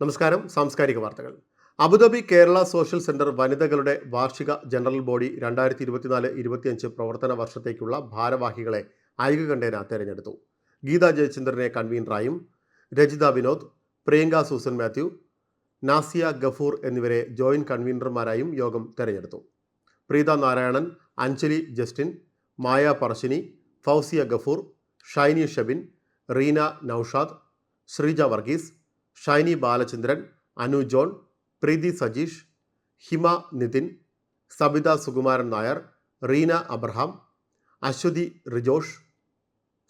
നമസ്കാരം സാംസ്കാരിക വാർത്തകൾ. അബുദാബി കേരള സോഷ്യൽ സെന്റർ വനിതകളുടെ വാർഷിക ജനറൽ ബോഡി രണ്ടായിരത്തി ഇരുപത്തിനാല് ഇരുപത്തിയഞ്ച് പ്രവർത്തന വർഷത്തേക്കുള്ള ഭാരവാഹികളെ ഐകകണ്ഠേന തെരഞ്ഞെടുത്തു. ഗീത ജയചന്ദ്രനെ കൺവീനറായും രജിത വിനോദ് പ്രിയങ്ക സൂസൻ മാത്യു നാസിയ ഗഫൂർ എന്നിവരെ ജോയിന്റ് കൺവീനർമാരായും യോഗം തെരഞ്ഞെടുത്തു. Preetha Narayanan Anjali Justin Maya Parassini Fousiya Gafoor Shiny Shabin Reena Noushad Sreeja Varghese Shiny Balachandran Anu John Preethi Sajeesh Hima Nithin Sabitha Sukumaran Nair Reena Abraham Aswathy Rijosh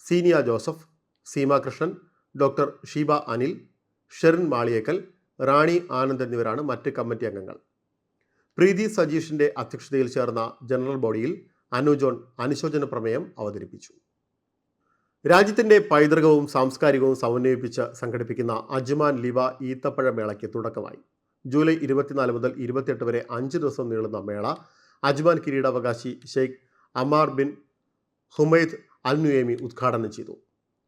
സീനിയ ജോസഫ് സീമ കൃഷ്ണൻ ഡോക്ടർ ഷീബ അനിൽ ഷെറിൻ മാളിയേക്കൽ റാണി ആനന്ദ് എന്നിവരാണ് മറ്റ് കമ്മിറ്റി അംഗങ്ങൾ. പ്രീതി സജീഷിന്റെ അധ്യക്ഷതയിൽ ചേർന്ന ജനറൽ ബോഡിയിൽ അനു ജോൺ അനുശോചന പ്രമേയം അവതരിപ്പിച്ചു. രാജ്യത്തിന്റെ പൈതൃകവും സാംസ്കാരികവും സമന്വയിപ്പിച്ച് സംഘടിപ്പിക്കുന്ന അജ്മാൻ ലിവ ഈത്തപ്പഴ മേളയ്ക്ക് തുടക്കമായി. ജൂലൈ ഇരുപത്തിനാല് മുതൽ ഇരുപത്തിയെട്ട് വരെ അഞ്ച് ദിവസം നീളുന്ന മേള അജ്മാൻ കിരീടാവകാശി Sheikh Ammar bin Humaid Al Nuaimi ഉദ്ഘാടനം ചെയ്തു.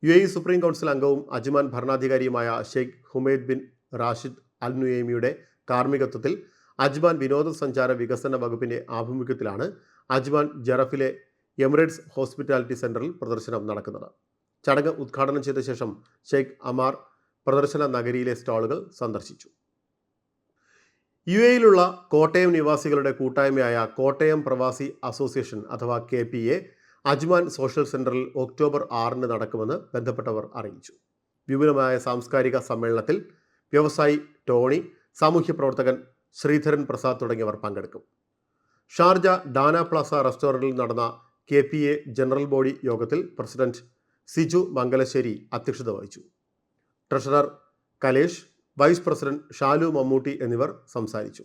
യു എ സുപ്രീം കൗൺസിൽ അംഗവും Ajman ഭരണാധികാരിയുമായ Sheikh Humaid bin Rashid Al നുയേമിയുടെ കാർമ്മികത്വത്തിൽ അജ്മാൻ വിനോദസഞ്ചാര വികസന വകുപ്പിന്റെ ആഭിമുഖ്യത്തിലാണ് അജ്മാൻ ജറഫിലെ എമിറേറ്റ്സ് ഹോസ്പിറ്റാലിറ്റി സെന്ററിൽ പ്രദർശനം നടക്കുന്നത്. ചടങ്ങ് ഉദ്ഘാടനം ചെയ്ത ശേഷം ഷെയ്ഖ് അമാർ പ്രദർശന നഗരിയിലെ സ്റ്റാളുകൾ സന്ദർശിച്ചു. യു എയിലുള്ള കോട്ടയം നിവാസികളുടെ കൂട്ടായ്മയായ കോട്ടയം പ്രവാസി അസോസിയേഷൻ അഥവാ K P A Ajman social സെന്ററിൽ ഒക്ടോബർ ആറിന് നടക്കുമെന്ന് ബന്ധപ്പെട്ടവർ അറിയിച്ചു. വിപുലമായ സാംസ്കാരിക സമ്മേളനത്തിൽ വ്യവസായി ടോണി സാമൂഹ്യ പ്രവർത്തകൻ ശ്രീധരൻ പ്രസാദ് തുടങ്ങിയവർ പങ്കെടുക്കും. ഷാർജ ഡാന പ്ലാസ റെസ്റ്റോറന്റിൽ നടന്ന K P A general body യോഗത്തിൽ പ്രസിഡന്റ് സിജു മംഗലശ്ശേരി അധ്യക്ഷത വഹിച്ചു. Treasurer Kalesh vice president Shalu Mammootty എന്നിവർ സംസാരിച്ചു.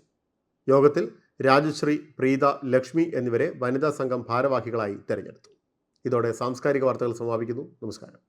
യോഗത്തിൽ രാജശ്രീ പ്രീത ലക്ഷ്മി എന്നിവരെ വനിതാ സംഘം ഭാരവാഹികളായി തെരഞ്ഞെടുത്തു. ഇതോടെ സാംസ്കാരിക വാർത്തകൾ സമാപിക്കുന്നു. നമസ്കാരം.